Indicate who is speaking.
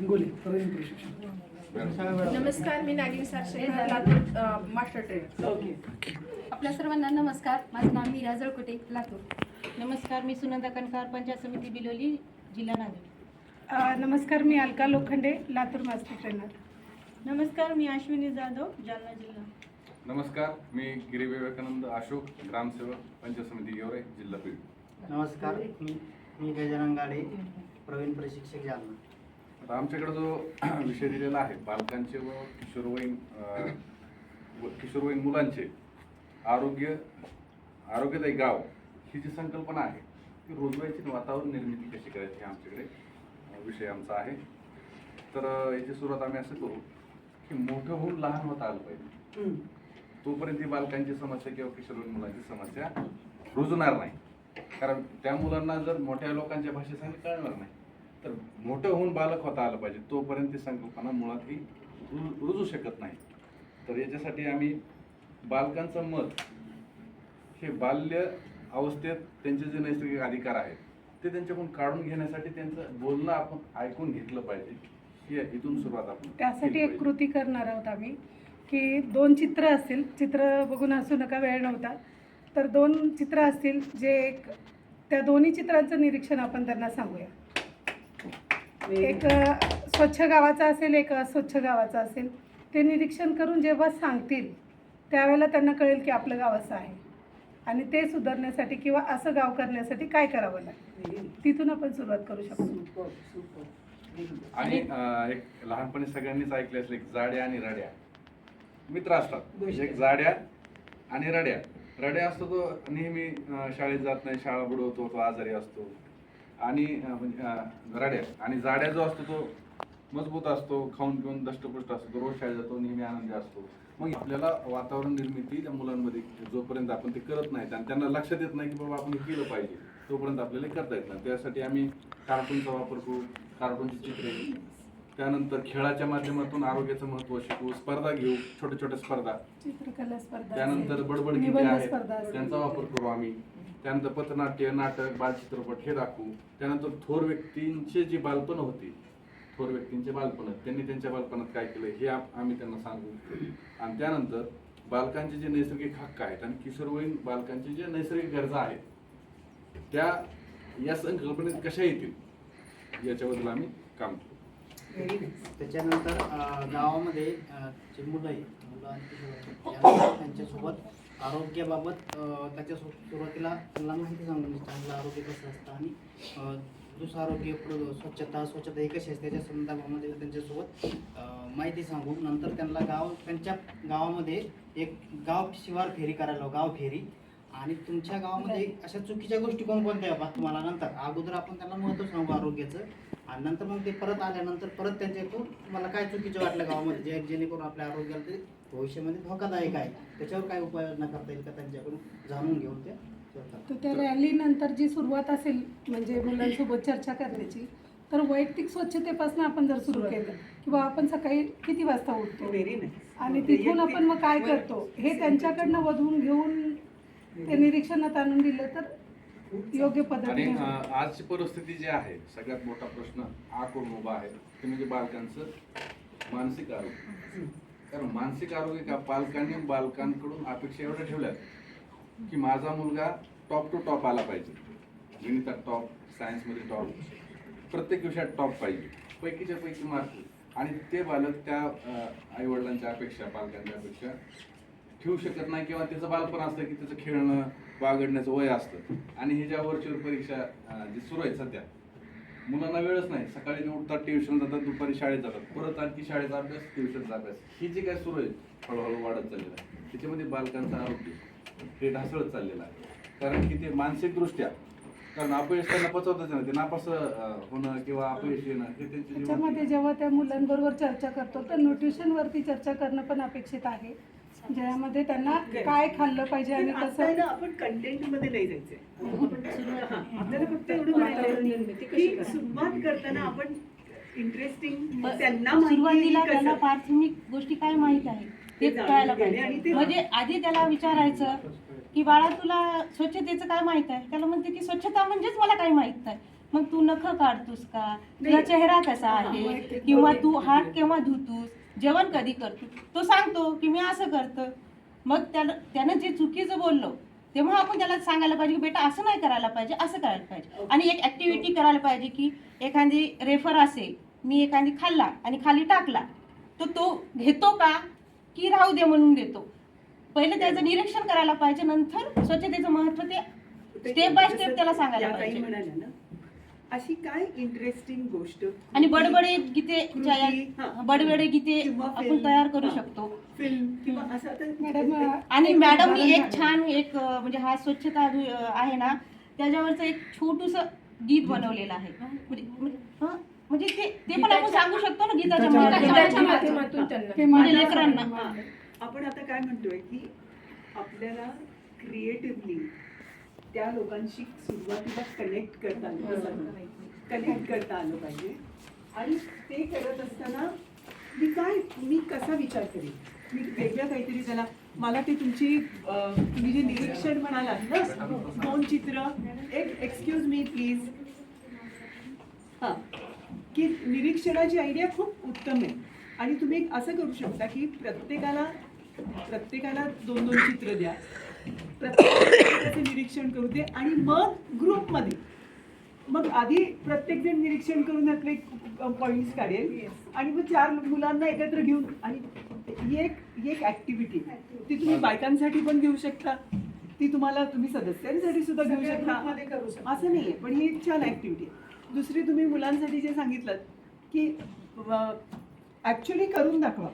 Speaker 1: हिंगोली प्रवीण प्रशिक्षण
Speaker 2: नमस्कार मी Nagin Sarshe Latur uh, master trainer.
Speaker 1: Okay.
Speaker 3: आपल्या सर्वांना नमस्कार. माझं नाव मीरा जळकोटे लातूर.
Speaker 4: नमस्कार मी सुनंदा कणकार पंचायत समिती बिलोली जिल्हा नांदेड.
Speaker 5: नमस्कार मी अलका लोखंडे लातूर मास्टर ट्रेनर.
Speaker 4: नमस्कार मी अश्विनी जाधव जालना जिल्हा.
Speaker 6: नमस्कार मी गिरी विवेकानंद अशोक ग्रामसेवक पंचायत समिती गेवरे जिल्हा बीड.
Speaker 7: नमस्कार मी मी गजानन गाडे प्रवीण प्रशिक्षक जालना.
Speaker 6: आता आमच्याकडे जो विषय दिलेला आहे बालकांचे व किशोरवयीन व किशोरवयीन मुलांचे आरोग्य आरोग्यदायी गाव ही जी संकल्पना आहे ती रोजगारीची वातावरण निर्मिती कशी करायची हे आमच्याकडे विषय आमचा आहे. तर याची सुरुवात आम्ही असं करू की मोठं होऊन लहान होता आलं पाहिजे. तोपर्यंत ही बालकांची समस्या किंवा किशोरवयीन मुलांची समस्या रुजणार नाही. कारण त्या मुलांना जर मोठ्या लोकांच्या भाषेत सांगितलं कळणार नाही. तर मोठं होऊन बालक होता आलं पाहिजे तोपर्यंत ती संकल्पना मुळात ही रु- रुजू शकत नाही. तर याच्यासाठी आम्ही बालकांचं मत हे बाल्य अवस्थेत त्यांचे जे नैसर्गिक अधिकार आहेत ते त्यांच्याकडून काढून घेण्यासाठी त्यांचं बोलणं आपण ऐकून घेतलं पाहिजे. ही इथून सुरुवात आपण
Speaker 5: त्यासाठी एक. कृती करणार आहोत आम्ही की दोन चित्र असतील चित्र बघून हसू नका वेळ नव्हता तर दोन चित्र असतील जे एक त्या दोन्ही चित्रांचं निरीक्षण आपण त्यांना सांगूया. एक स्वच्छ गावाचा असेल एक अस्वच्छ गावाचा असेल ते निरीक्षण करून जेव्हा सांगतील त्यावेळेला त्यांना कळेल की आपलं गाव असं आहे. आणि ते सुधारण्यासाठी किंवा असं गाव करण्यासाठी काय करावं लागेल? तिथून आपण सुरुवात करू शकतो.
Speaker 6: आणि एक लहानपणी सगळ्यांनीच ऐकले असेल एक जाड्या आणि रड्या. मित्र असतात. एक जाड्या आणि रड्या. रड्या असतो तो नेहमी शाळेत जात नाही शाळा बुडवतो तो आजारी असतो. आणि म्हणजे अं, आणि जाड्या जो असतो तो मजबूत असतो खाऊन पिऊन दष्टपुष्ट असतो रोज शाळेत जातो नेहमी आनंदी असतो. मग आपल्याला वातावरण निर्मिती त्या मुलांमध्ये जोपर्यंत आपण ते करत नाहीत आणि त्यांना लक्षात येत नाही की बाबा आपण हे केलं पाहिजे तोपर्यंत आपल्याला करता येत नाही. त्यासाठी आम्ही कार्टूनचा वापर करू कार्टूनची चित्रे त्यानंतर खेळाच्या माध्यमातून आरोग्याचं महत्त्व शिकवू स्पर्धा घेऊ छोट्या छोट्या स्पर्धा.
Speaker 5: चित्रकला स्पर्धा
Speaker 6: त्यानंतर बडबड गीते
Speaker 5: निबंध
Speaker 6: आहेत
Speaker 5: स्पर्धा असेल.
Speaker 6: त्यांचा वापर करू आम्ही. त्यानंतर पथनाट्य नाटक बालचित्रपट हे दाखवू. त्यानंतर थोर व्यक्तींचे जी बालपण होती थोर व्यक्तींचे बालपण त्यांनी त्यांच्या बालपणात काय केलं हे आम- आम्ही त्यांना सांगू. आणि त्यानंतर बालकांचे जे नैसर्गिक हक्क आहेत आणि किशोरवयीन बालकांचे जे नैसर्गिक गरजा आहेत त्या या संकल्पनेत कशा येतील याच्याबद्दल आम्ही काम करू.
Speaker 7: त्याच्यानंतर गावामध्ये जे मुलं आहे मुलं आणि किशोर त्यांच्यासोबत आरोग्याबाबत त्याच्या सुरुवातीला त्यांना माहिती सांगून चांगलं आरोग्य कसं असतं आणि दुसरं आरोग्य प्र- स्वच्छता स्वच्छता हे कशी असते त्याच्या संदर्भामध्ये त्यांच्यासोबत माहिती सांगू नंतर त्यांना गाव त्यांच्या गावामध्ये एक गाव शिवार फेरी करायला गाव फेरी. आणि तुमच्या गावामध्ये अशा चुकीच्या गोष्टी कोणकोणत्या बा? तुम्हाला नंतर. अगोदर आपण त्यांना महत्त्व सांगू आरोग्याचं. आणि नंतर मग ते परत आल्यानंतर परत त्यांच्याकडून तुम्हाला काय चुकीचं वाटलं गावामध्ये? जे जेणेकरून आपल्या आरोग्याला ते भविष्यामध्ये धोकादायक आहे. त्याच्यावर काय उपाययोजना करता येईल का त्यांच्याकडून? जाणून घेऊन त्या करतात.
Speaker 5: तर त्या रॅलीनंतर जी सुरुवात असेल म्हणजे मुलांसोबत चर्चा करण्याची तर वैयक्तिक स्वच्छतेपासून आपण जर सुरू केलं किंवा आपण सकाळी किती वाजता उठतो? आणि तिथून आपण मग काय करतो? हे त्यांच्याकडनं वधवून घेऊन ते निरीक्षणात आणून दिलं तर योग्य
Speaker 6: आणि
Speaker 5: पद्धतीने
Speaker 6: अं, आजची परिस्थिती जी आहे सगळ्यात मोठा प्रश्न हा करून उभा आहे ते म्हणजे बालकांचं मानसिक आरोग्य. कारण मानसिक आरोग्य का पालकांनी बालकांकडून अपेक्षा एवढ्या ठेवल्यात की माझा मुलगा टॉप टू टॉप आला पाहिजे. गणितात टॉप सायन्समध्ये टॉप प्रत्येक विषयात टॉप पाहिजे. पैकीच्या पैकी मार्क. आणि ते बालक त्या आई वडिलांच्या अपेक्षा पालकांच्या अपेक्षा ठेवू शकत नाही किंवा त्याचं बालपण असतं की त्याचं खेळणं बागडण्याचं वय असतं. आणि हे ज्या वरचीवर परीक्षा जी सुरू आहे सध्या मुलांना वेळच नाही. सकाळी उठतात ट्युशन जातात दुपारी शाळेत जातात. परत आणखी शाळेचा अभ्यास ट्युशनचा अभ्यास. ही जी काय सुरू आहे हळूहळू वाढत चाललेलं आहे. त्याच्यामध्ये बालकांचं आरोग्य हे ढासळत चाललेलं आहे. कारण की ते मानसिकदृष्ट्या कारण अपयश त्यांना पचवतच नाही. ते नापास होणं किंवा अपयश येणं हे त्यांच्या
Speaker 5: त्याच्यामध्ये जेव्हा त्या मुलांबरोबर चर्चा करतो तर न्यूट्रिशनवरती चर्चा करणं पण अपेक्षित आहे. ज्यामध्ये त्यांना काय खाल्लं पाहिजे आणि कसं
Speaker 1: आहे ना, आपण कंटेंटमध्ये नाही जायचंय. आपल्याला फक्त एवढं की सुरुवात करताना आपण इंटरेस्टिंग त्यांना माहिती
Speaker 4: सुरुवातीला त्यांना. प्राथमिक गोष्टी काय माहीत आहे?
Speaker 1: ते
Speaker 4: कळायला पाहिजे. म्हणजे आधी त्याला विचारायचं की बाळा तुला स्वच्छतेचं काय माहीत आहे? त्याला म्हणते की स्वच्छता म्हणजेच मला काही माहीत नाही मग तू नख काढतोस का? तुझा. चेहरा कसा आहे? किंवा तू हात केव्हा धुतोस? जेवण कधी करतो? तो सांगतो की मी असं करतं. मग त्याला त्यानं जे चुकीचं बोललो तेव्हा आपण त्याला सांगायला पाहिजे की बेटा असं नाही करायला पाहिजे असं करायला पाहिजे. आणि एक ऍक्टिव्हिटी करायला पाहिजे की एखादी रेफर असेल मी एखादी खाल्ला आणि खाली टाकला तर तो घेतो का? की राहू दे म्हणून देतो. पहिले त्याचं निरीक्षण करायला पाहिजे नंतर स्वच्छतेचं महत्त्व ते स्टेप बाय स्टेप त्याला सांगायला पाहिजे.
Speaker 1: अशी काय इंटरेस्टिंग गोष्ट?
Speaker 4: आणि बडबडे गीते ज्या या-
Speaker 1: कृती.
Speaker 4: बडबडे गीते आपण. तयार करू. शकतो.
Speaker 1: फिल्म किंवा असं आता
Speaker 5: मॅडम
Speaker 4: आणि मॅडमनी एक छान एक म्हणजे हा स्वच्छता आहे ना त्याच्यावरचं एक छोटूस गीत बनवलेलं आहे. म्हणजे म्हणजे हं, म्हणजे ते ते पण आपण सांगू शकतो ना गीताच्या माध्यमातून.
Speaker 1: आपण आता काय म्हणतोय की आपल्याला क्रिएटिव्हली त्या लोकांशी सुरुवातीला कनेक्ट करता आलं कनेक्ट करता आलं पाहिजे. आणि ते करत असताना मी काय मी कसा विचार करेन? मी वेगळं काहीतरी त्याला मला ते तुमची तुम्ही जे निरीक्षण म्हणालात ना दोन चित्र एक एक्सक्यूज मी प्लीज हां. की निरीक्षणाची आयडिया खूप उत्तम आहे. आणि तुम्ही असं करू शकता की प्रत्येकाला प्रत्येकाला दोन दोन चित्र द्या. प्रत्येकाचं निरीक्षण करू दे आणि मग ग्रुपमध्ये मग आधी प्रत्येक जण निरीक्षण करून त्यातले पॉईंट्स काढेल. आणि मग चार मुलांना एकत्र घेऊन आणि ही एक ही एक ऍक्टिव्हिटी ती तुम्ही बायकांसाठी पण घेऊ शकता. ती तुम्हाला तुम्ही सदस्यांसाठी सुद्धा घेऊ शकता.
Speaker 5: ग्रुपमध्ये करू शकता.
Speaker 1: असं नाहीये पण ही एक छान ऍक्टिव्हिटी दुसरी तुम्ही मुलांसाठी जे सांगितलं की ऍक्च्युली करून दाखवा.